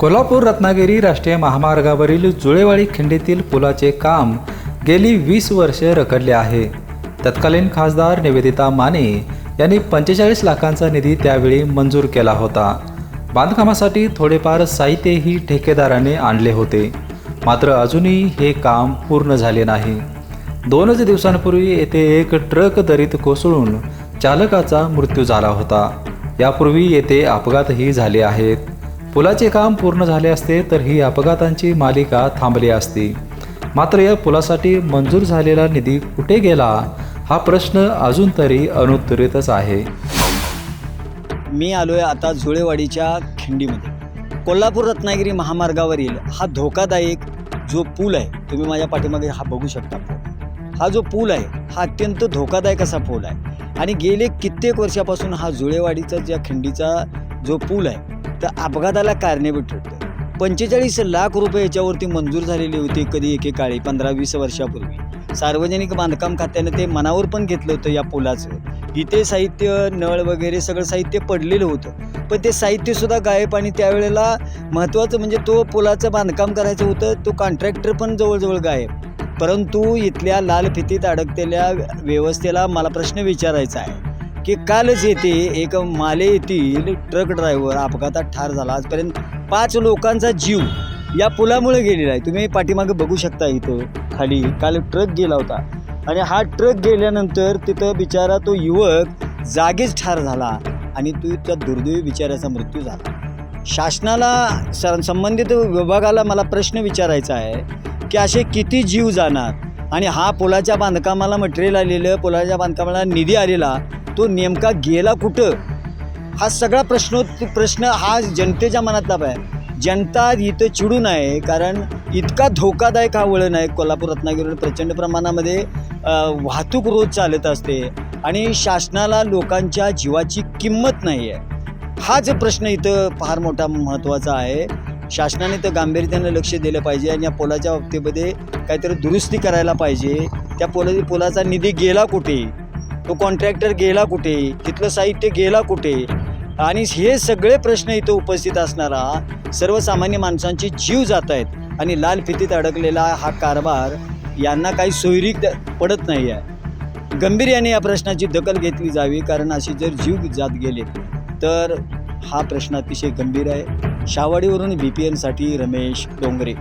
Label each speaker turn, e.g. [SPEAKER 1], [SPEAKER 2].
[SPEAKER 1] कोल्हापूर रत्नागिरी राष्ट्रीय महामार्गावरील जुळेवाडी खिंडीतील पुलाचे काम गेली वीस वर्षे रखडले आहे. तत्कालीन खासदार निवेदिता माने यांनी पंचेचाळीस लाखांचा निधी त्यावेळी मंजूर केला होता. बांधकामासाठी थोडेफार साहित्यही ठेकेदाराने आणले होते. मात्र अजूनही हे काम पूर्ण झाले नाही. दोनच दिवसांपूर्वी येथे एक ट्रक दरीत कोसळून चालकाचा मृत्यू झाला होता. यापूर्वी येथे अपघातही झाले आहेत. पुलाचे काम पूर्ण झाले असते तर ही अपघातांची मालिका थांबली असती. मात्र या पुलासाठी मंजूर झालेला निधी कुठे गेला हा प्रश्न अजून तरी अनुत्तरितच आहे.
[SPEAKER 2] मी आलो आहे आता झुळेवाडीच्या खिंडीमध्ये. कोल्हापूर रत्नागिरी महामार्गावरील हा धोकादायक जो पूल आहे तुम्ही माझ्या पाठीमागे हा बघू शकता. पूल हा जो पूल आहे हा अत्यंत धोकादायक असा पूल आहे. आणि गेले कित्येक वर्षापासून हा जुळेवाडीचा ज्या खिंडीचा जो पूल आहे तर अपघाताला कारणीभूत ठरतं पंचेचाळीस लाख रुपये याच्यावरती मंजूर झालेली होती कधी एकेकाळी पंधरा वीस वर्षापूर्वी. सार्वजनिक बांधकाम खात्यानं ते मनावर पण घेतलं होतं या पुलाचं. इथे साहित्य नळ वगैरे सगळं साहित्य पडलेलं होतं. पण ते साहित्यसुद्धा गायब आणि त्यावेळेला महत्त्वाचं म्हणजे तो पुलाचं बांधकाम करायचं होतं तो कॉन्ट्रॅक्टर पण जवळजवळ गायब. परंतु इथल्या लाल फितीत अडकलेल्या व्यवस्थेला मला प्रश्न विचारायचा आहे. की कालच येथे एक माले येथील ट्रक ड्रायव्हर अपघातात ठार झाला. आजपर्यंत पाच लोकांचा जीव या पुलामुळे गेलेला आहे. तुम्ही पाठीमागे बघू शकता इथं खाली. काल ट्रक गेला होता. आणि हा ट्रक गेल्यानंतर तिथं बिचारा तो युवक जागीच ठार झाला आणि तो त्या दुर्दैवी बिचाऱ्याचा मृत्यू झाला. शासनाला स- संबंधित विभागाला मला प्रश्न विचारायचा आहे की असे किती जीव जाणार? आणि हा पुलाच्या बांधकामाला मटेरियल आलेलं पुलाच्या बांधकामाला निधी आलेला तो नेमका गेला कुठं? हा सगळा प्रश्न प्रश्न हा जनतेच्या मनातला आहे जनता इथं चिडून आहे कारण इतका धोकादायक हा वळण आहे. कोल्हापूर रत्नागिरीवर प्रचंड प्रमाणामध्ये वाहतूक रोज चालत असते आणि शासनाला लोकांच्या जीवाची किंमत नाही आहे हाच प्रश्न इथं फार मोठा महत्त्वाचा आहे. शासनाने तर गांभीर्यानं लक्ष दिलं पाहिजे आणि या पोलाच्या बाबतीमध्ये काहीतरी दुरुस्ती करायला पाहिजे. त्या पोला पुलाचा निधी गेला कुठे? तो कॉन्ट्रॅक्टर गेला कुठे? तिथलं साहित्य गेला कुठे? आणि हे सगळे प्रश्न इथं उपस्थित असणारा सर्वसामान्य माणसांचे जीव जात आहेत आणि लाल फितीत अडकलेला हा कारभार यांना काही सोयरी पडत नाही आहे गंभीर्याने या प्रश्नाची दखल घेतली जावी कारण असे जर जीव जात गेले तर हा प्रश्न अतिशय गंभीर आहे. शावाडीवरून बी पी एनसाठी रमेश डोंगरे.